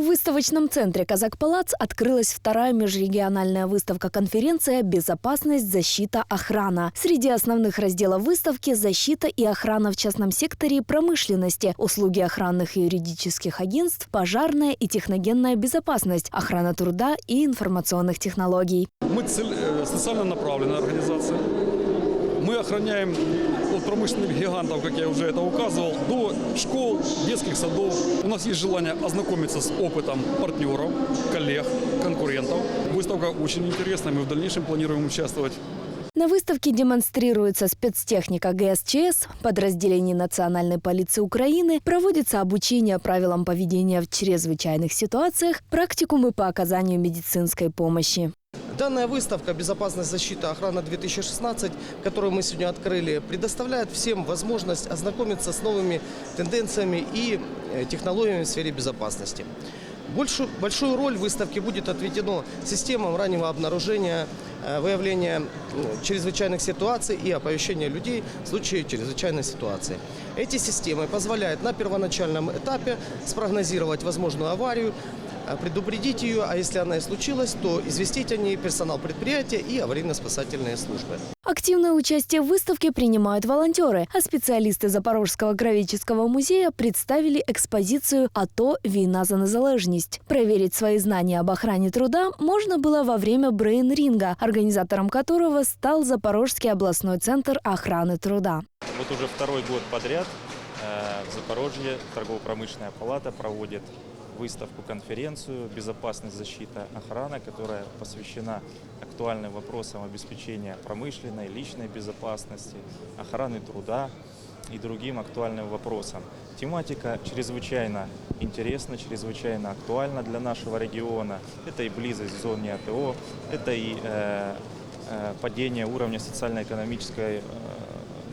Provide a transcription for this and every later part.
выставочном центре «Казак-Палац» открылась вторая межрегиональная выставка-конференция «Безопасность, защита, охрана». Среди основных разделов выставки – защита и охрана в частном секторе промышленности, услуги охранных и юридических агентств, пожарная и техногенная безопасность, охрана труда и информационных технологий. Мы цель- э, социально направленная организация. Мы охраняем от промышленных гигантов, как я уже это указывал, до школ, детских садов. У нас есть желание ознакомиться с опытом партнеров, коллег, конкурентов. Выставка очень интересная, мы в дальнейшем планируем участвовать. На выставке демонстрируется спецтехника ГСЧС, подразделений Национальной полиции Украины, проводится обучение правилам поведения в чрезвычайных ситуациях, практикумы по оказанию медицинской помощи. Данная выставка «Безопасность, защита, охрана-2016», которую мы сегодня открыли, предоставляет всем возможность ознакомиться с новыми тенденциями и э, технологиями в сфере безопасности. Большую, большую роль в выставке будет отведено системам раннего обнаружения, э, выявления чрезвычайных ситуаций и оповещения людей в случае чрезвычайной ситуации. Эти системы позволяют на первоначальном этапе спрогнозировать возможную аварию, предупредить ее, а если она и случилась, то известить о ней персонал предприятия и аварийно-спасательные службы. Активное участие в выставке принимают волонтеры, а специалисты Запорожского кровеческого музея представили экспозицию «АТО. Війна за незалежність». Проверить свои знания об охране труда можно было во время брейн-ринга, организатором которого стал Запорожский областной центр охраны труда. Вот уже второй год подряд э, в Запорожье торгово-промышленная палата проводит выставку-конференцию «Безопасность, защита, охрана», которая посвящена актуальным вопросам обеспечения промышленной, личной безопасности, охраны труда и другим актуальным вопросам. Тематика чрезвычайно интересна, чрезвычайно актуальна для нашего региона. Это и близость к зоне АТО, это и э, э, падение уровня социально-экономической э,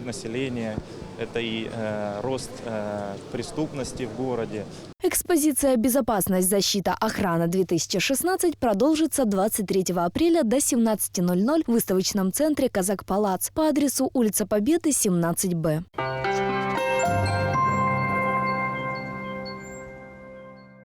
населения, это и э, рост э, преступности в городе. Экспозиция «Безопасность, защита, охрана-2016» продолжится 23 апреля до 17.00 в выставочном центре «Казак-Палац» по адресу улица Победы, 17Б.